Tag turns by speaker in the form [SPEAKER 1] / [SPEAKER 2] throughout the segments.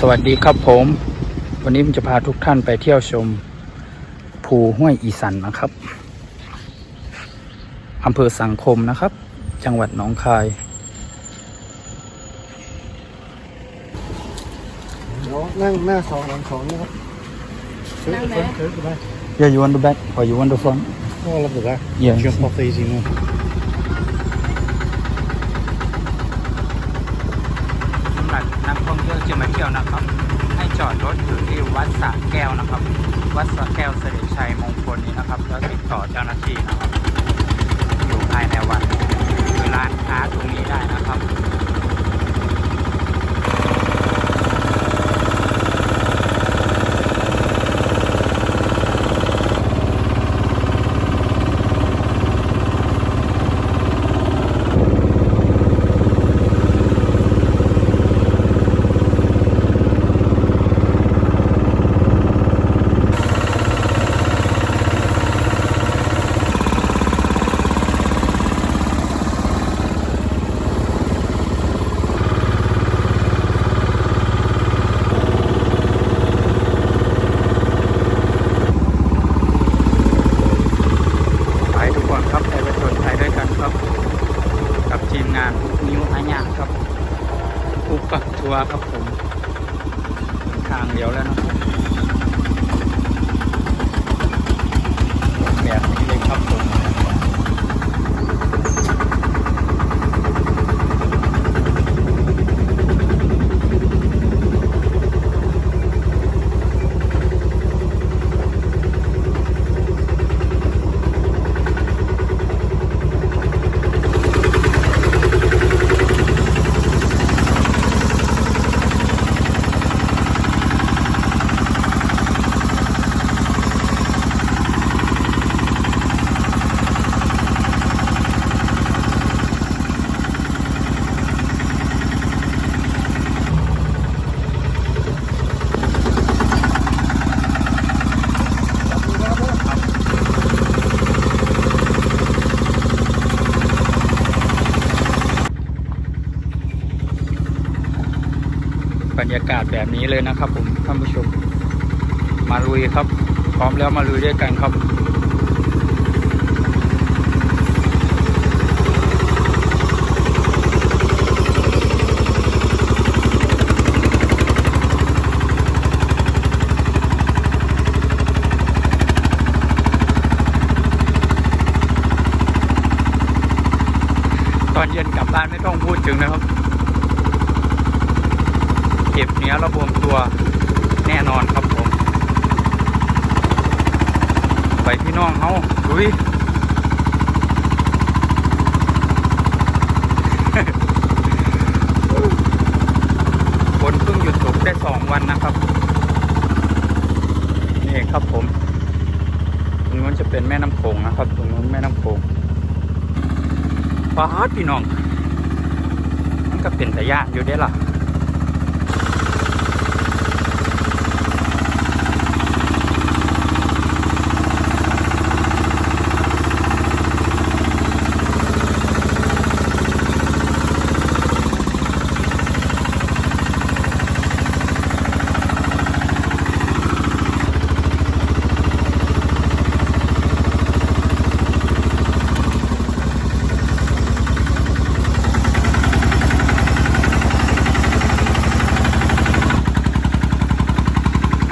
[SPEAKER 1] สวัสดีครับผม วันนี้ผมจะพาทุกท่านไปเที่ยวชม ภูห้วยอีสันนะครับอำเภอสังคมนะครับ จังหวัดหนองคาย
[SPEAKER 2] เดี๋ยวนั่งหน้าสองหลังสองนะครับ
[SPEAKER 3] นั่งไหน
[SPEAKER 2] เชิญไป
[SPEAKER 1] Yeah you want the back or you want the front
[SPEAKER 2] ก็รับ được ra
[SPEAKER 1] Yeah
[SPEAKER 2] jump off easy now
[SPEAKER 1] สำหรับนักท่องเที่ ยวจะมาเที่ยวนะครับ ให้จอดรถอยู่ที่วัดสระแก้วนะครับ วัดสระแก้วเสด็จชัยมงคลนี้นะครับ แล้วติดต่อเจ้าหน้าที่นะครับ อยู่ภายในวัดคือร้านค้าตรงนี้ได้นะครับ ไปทุกคนครับไปไปชนไทยด้วยกันครับ กับทีมงานนิ้วอาญาครับอุปักทัวร์ ครับผมทางเดียวแล้วนะครับแบบนี้เลยครับผม บรรยากาศแบบนี้ เลยนะครับผมท่านผู้ชม มาลุยครับ พร้อมแล้วมาลุยด้วยกันครับ ตอนเย็นกลับบ้านไม่ต้องพูดถึงนะครับ เก็บเนื้อระบวมตัวแน่นอนครับผม ไปพี่น้อง เขาลุยฝนเพิ่งหยุดตกได้สองวันนะครับ นี่ครับผมตรงนู้นจะเป็นแม่น้ำโขงนะครับ ตรงนู้นแม่น้ำโขงฟ้าดพี่น้อง มันก็เป็นแต่ยากอยู่ได้ล่ะ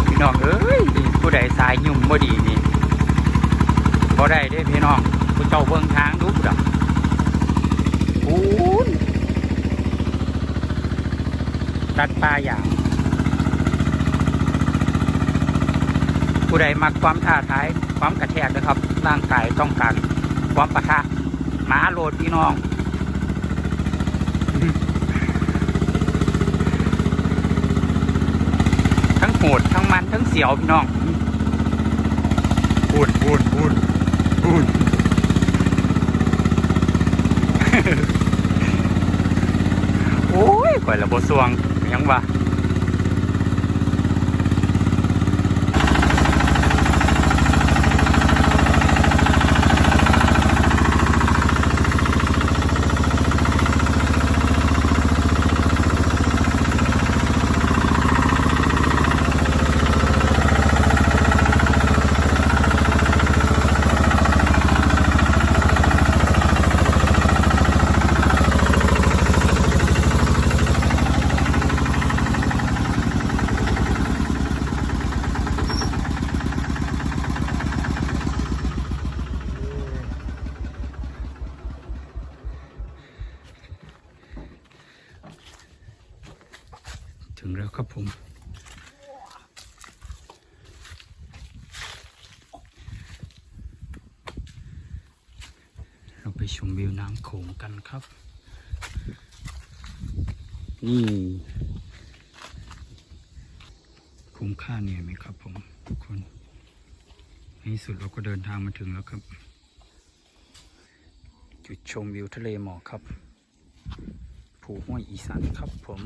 [SPEAKER 1] พี่น้องเอ้ยผู้ใดสายยุ่ม บ่ดีนี่พอได้เด้พี่น้องผู้เจ้าเบิ่งทางดูพุ่นอะปูนตัดปลาอย่าง ผู้ใดมักความท้าทายความกระแทกนะครับ ร่างกายต้องการความปะทะหมาโหลดพี่น้องทั้งโหดทั้งมันทั้งเสียวพี่น้อง พูดพูดพูดพูดโอ้ยข่อยละบสวงยังวะ ครับผม เราไปชมวิวน้ำโขงกันครับ นี่คุ้มค่าเหนื่อยไหมครับผม ทุกคนในที่สุดเราก็เดินทางมาถึงแล้วครับ จุดชมวิวทะเลหมอกครับ ผูห้วยอีสานครับผม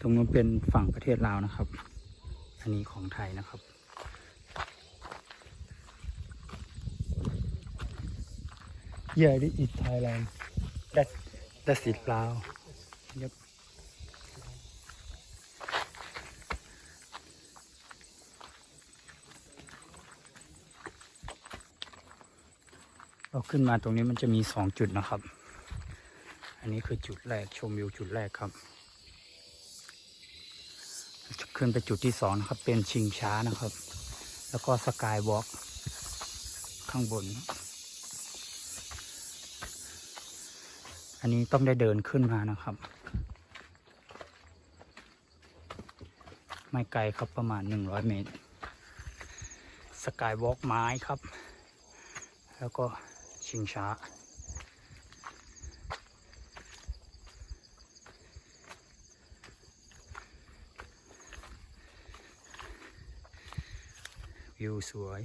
[SPEAKER 1] ตรงนู้นเป็นฝั่งประเทศลาวนะครับ อันนี้ของไทยนะครับ Yeah, this is Thailand. That that's it Lao. Yep. เราขึ้นมาตรงนี้มันจะมีสองจุดนะครับ อันนี้คือจุดแรกชมวิวจุดแรกครับจะ ขึ้นไปจุดที่สองนะครับ เป็นชิงช้านะครับ แล้วก็สกายวอล์กข้างบน อันนี้ต้องได้เดินขึ้นมานะครับ ไม่ไกลครับประมาณ 100 เมตร สกายวอล์กไม้ครับ แล้วก็ชิงช้า วิวสวย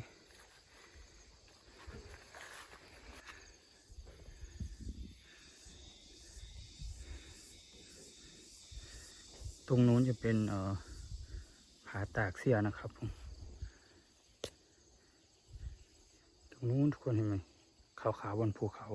[SPEAKER 1] ตรงนู้นจะเป็นเอ่อผาตากเสียนะครับผม ตรงนู้นทุกคนเห็นไหมขาวๆบนภูเขา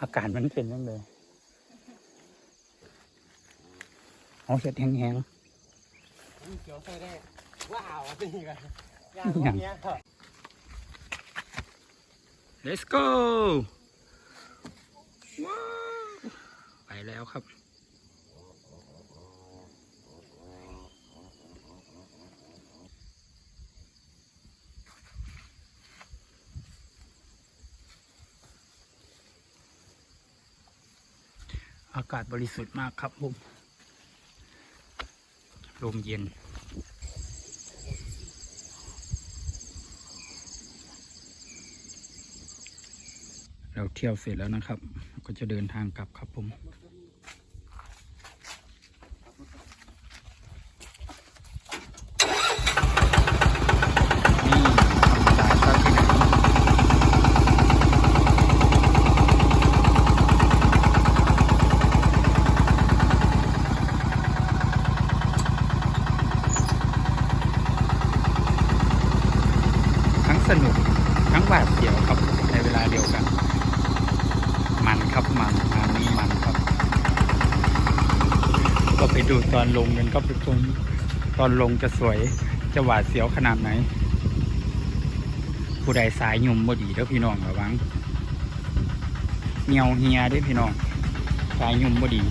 [SPEAKER 1] อากาศมันเป็นยังเลยเอาเห็ดแห้ง
[SPEAKER 2] เขียวใส่ได้ว้าวนี่กัน
[SPEAKER 1] อย่าง
[SPEAKER 2] เนี้ย
[SPEAKER 1] let's go ว้าวไปแล้วครับ อากาศบริสุทธิ์มากครับผมลมเย็น เราเที่ยวเสร็จแล้วนะครับ ก็จะเดินทางกลับครับผม นี่ธรรมดาชอบที่ไหนทั้ง สนุกทั้งหวาดเสียวครับในเวลาเดียวกัน มันครับมันงานนี้มันครับ ก็ไปดูตอนลงกันก็ไปชมตอนลงจะสวยจะหวาดเสียวขนาดไหน ผู้ใดสายยุ่มบดีเด้อพี่น้องระวังเหี่ยวเฮียเด้อพี่น้องสายยุ่มบดี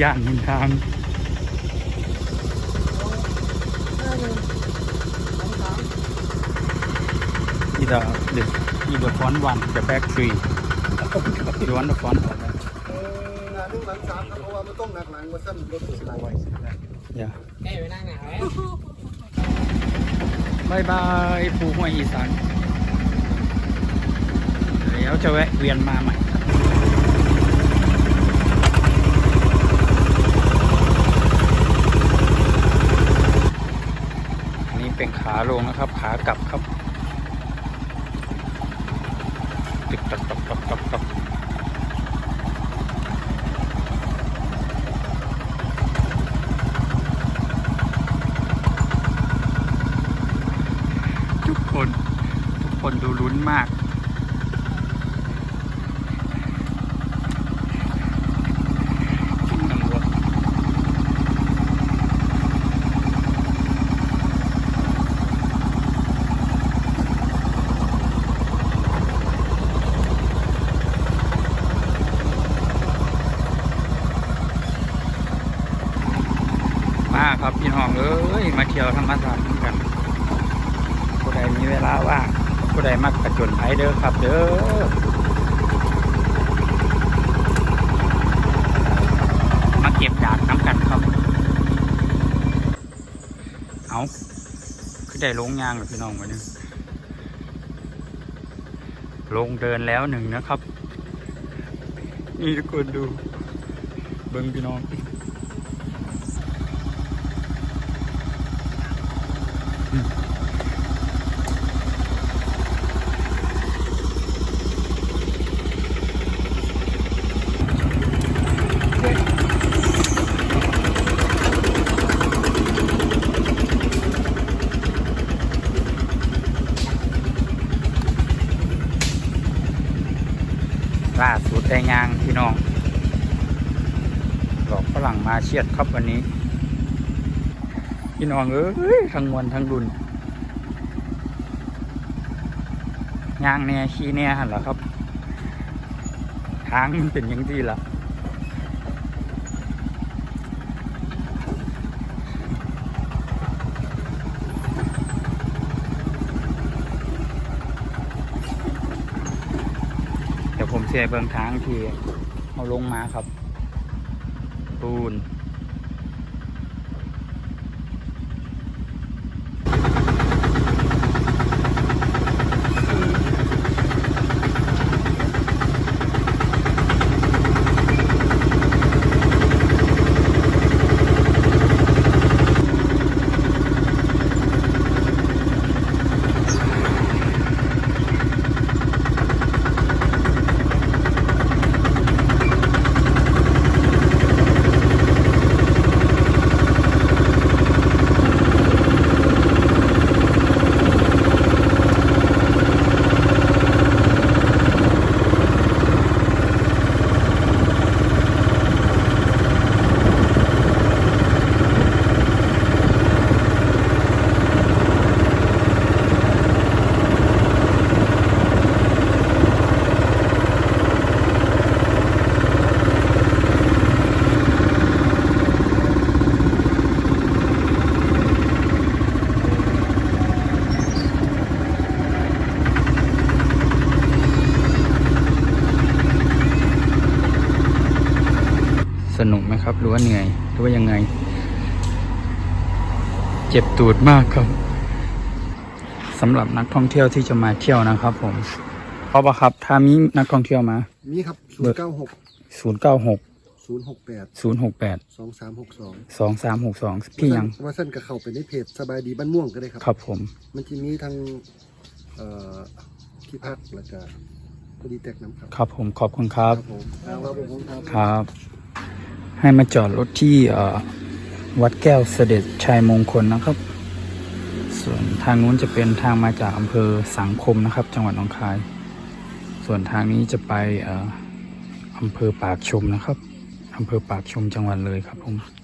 [SPEAKER 1] ย่านหนทาง อีดาเดอีดาฟอนวัน the back tree you want the font
[SPEAKER 2] เอองานหนึ่งหลังสามครับเพราะว่ามันต้องหนักหลังมาสั้นรถติดหลังไว้
[SPEAKER 1] yeah
[SPEAKER 3] แกไปนั่งไหนแล้ว
[SPEAKER 1] บายบายภูห้วยอีสานแล้วจะแวะเวียนมาใหม่อันนี้เป็นขาลงนะครับ ขากลับครับตึก ตักตักตักตับทุกคน ทุกคนดูลุ้นมาก ขับพี่น้องเลยมาเที่ยวธรรมศาสตร์กันผู้ใดมีเวลาว่างผู้ใดมักประจนภัยเด้อครับ เด้อมาเก็บดากน้ำกันครับ เอาคือได้ลงยางเหรือพี่น้องมาเนี่ยลงเดินแล้วหนึ่งนะครับ นี่ทุกคนดู เบิ้งพี่น้อง ล่าสุดได้ยางพี่น้องหลอกฝรั่งมาเชียดครับวันนี้ พี่น้องเอ้ยทั้งมวลทั้งรุนยางเนี่ยขี้เนี่ยหันเหรอครับ ทางมันเป็นยังที่ละเดี๋ยวผมเสียเบิงทางที่เอาลงมาครับปูน สนุกไหมครับ หรือว่าเหนื่อยหรือว่ายังไง เจ็บตูดมากครับสำหรับนักท่องเที่ยวที่จะมาเที่ยวนะครับ ผมเพราะว่าครับถ้ามีนักท่องเที่ยวมา
[SPEAKER 2] มีครับศูนย์เก้าหก
[SPEAKER 1] 096
[SPEAKER 2] ศูนย์หกแปด
[SPEAKER 1] 068
[SPEAKER 2] สองสามหกสอง
[SPEAKER 1] 2362พี่ยัง
[SPEAKER 2] ว่าสั้นกับเข้าไปในเพจสบายดีบ้านม่วงก็ได้ครับ
[SPEAKER 1] ครับผม
[SPEAKER 2] มันจะมีทั้งเอ่อที่พักแล้วก็พอดีแตกน้ำครับ
[SPEAKER 1] ครับผมขอบคุณครับ
[SPEAKER 2] ผมครับผมครับ
[SPEAKER 1] ครับ ให้มาจอดรถที่วัดแก้วเสด็จชัยมงคลนะครับ ส่วนทางนู้นจะเป็นทางมาจากอำเภอสังคมนะครับ จังหวัดหนองคาย ส่วนทางนี้จะไปอออำเภอปากชมนะครับอำเภอปากชมจังหวัดเลยครับผม